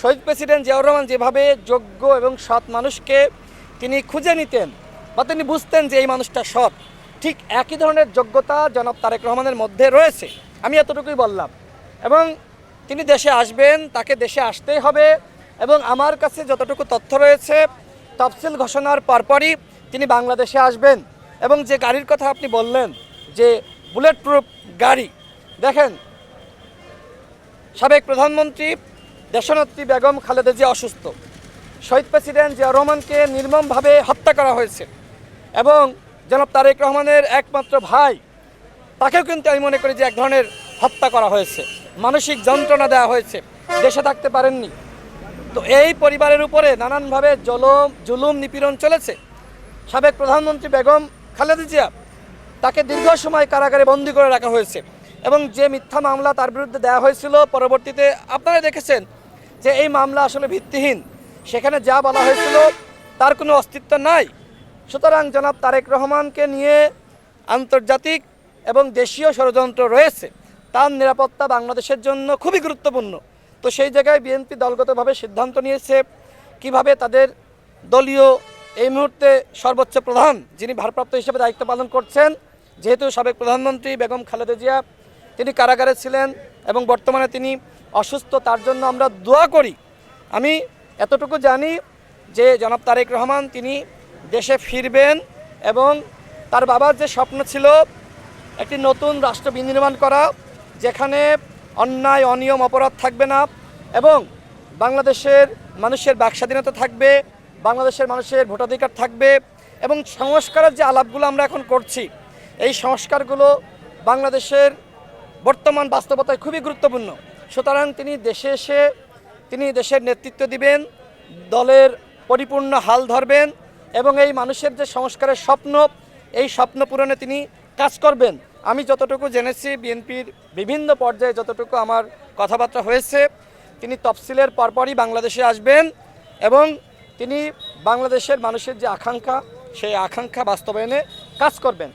শহীদ president Ziaur Rahman যেভাবে যোগ্য এবং সৎ মানুষকে তিনি খুঁজে নিতেন বা তিনি বুঝতেন যে এই মানুষটা সৎ, ঠিক একই ধরনের যোগ্যতা জনাব তারেক রহমানের মধ্যে রয়েছে, আমি এতটুকুই বললাম। এবং তিনি দেশে আসবেন, তাকে দেশে আসতেই হবে এবং আমার কাছে যতটুকু তথ্য রয়েছে, তফসিল ঘোষণার পরপরই তিনি বাংলাদেশে আসবেন এবং যে গাড়ির কথা আপনি বললেন, যে বুলেট প্রুফ গাড়ি, দেখেন, সাবেক প্রধানমন্ত্রী দেশনেত্রী বেগম খালেদা জিয়া অসুস্থ। শহীদ প্রেসিডেন্ট জিয়া রহমানকে নির্মমভাবে হত্যা করা হয়েছে এবং জনাব তারেক রহমানের একমাত্র ভাই, তাকেও কিন্তু আমি মনে করি যে এক ধরনের হত্যা করা হয়েছে। মানসিক যন্ত্রণা দেওয়া হয়েছে। দেশে থাকতে পারেননি। তো এই পরিবারের উপরে নানানভাবে জলম, জুলুম, নিপীড়ন চলেছে। সাবেক প্রধানমন্ত্রী বেগম খালেদা জিয়া তাকে দীর্ঘ সময় কারাগারে বন্দী করে রাখা হয়েছে এবং যে মিথ্যা মামলা তার বিরুদ্ধে দেওয়া হয়েছিল, পরবর্তীতে আপনারা দেখেছেন যে এই মামলা আসলে ভিত্তিহীন। সেখানে যা বলা হয়েছিল তার কোনো অস্তিত্ব নাই। সুতরাং জনাব তারেক রহমানকে নিয়ে আন্তর্জাতিক এবং দেশীয় ষড়যন্ত্র রয়েছে। তার নিরাপত্তা বাংলাদেশের জন্য খুবই গুরুত্বপূর্ণ। তো সেই জায়গায় বিএনপি দলগতভাবে সিদ্ধান্ত নিয়েছে কীভাবে তাদের দলীয় এই মুহূর্তে সর্বোচ্চ প্রধান, যিনি ভারপ্রাপ্ত হিসেবে দায়িত্ব পালন করছেন, যেহেতু সাবেক প্রধানমন্ত্রী বেগম খালেদা জিয়া, তিনি কারাগারে ছিলেন এবং বর্তমানে তিনি অসুস্থ, তার জন্য আমরা দোয়া করি। আমি এতটুকু জানি যে জনাব তারেক রহমান তিনি দেশে ফিরবেন এবং তার বাবার যে স্বপ্ন ছিল একটি নতুন রাষ্ট্র বিনির্মাণ করা, যেখানে অন্যায়, অনিয়ম, অপরাধ থাকবে না এবং বাংলাদেশের মানুষের বাক স্বাধীনতা থাকবে, বাংলাদেশের মানুষের ভোটাধিকার থাকবে এবং সংস্কারের যে আলাপগুলো আমরা এখন করছি, এই সংস্কারগুলো বাংলাদেশের বর্তমান বাস্তবতায় খুবই গুরুত্বপূর্ণ। সুতরাং তিনি দেশে এসে, তিনি দেশের নেতৃত্ব দিবেন, দলের পরিপূর্ণ হাল ধরবেন এবং এই মানুষের যে সংস্কারের স্বপ্ন, এই স্বপ্ন পূরণে তিনি কাজ করবেন। আমি যতটুকু জেনেছি, বিএনপির বিভিন্ন পর্যায়ে যতটুকু আমার কথাবার্তা হয়েছে, তিনি তফসিলের পরপরই বাংলাদেশে আসবেন এবং তিনি বাংলাদেশের মানুষের যে আকাঙ্ক্ষা, সেই আকাঙ্ক্ষা বাস্তবায়নে কাজ করবেন।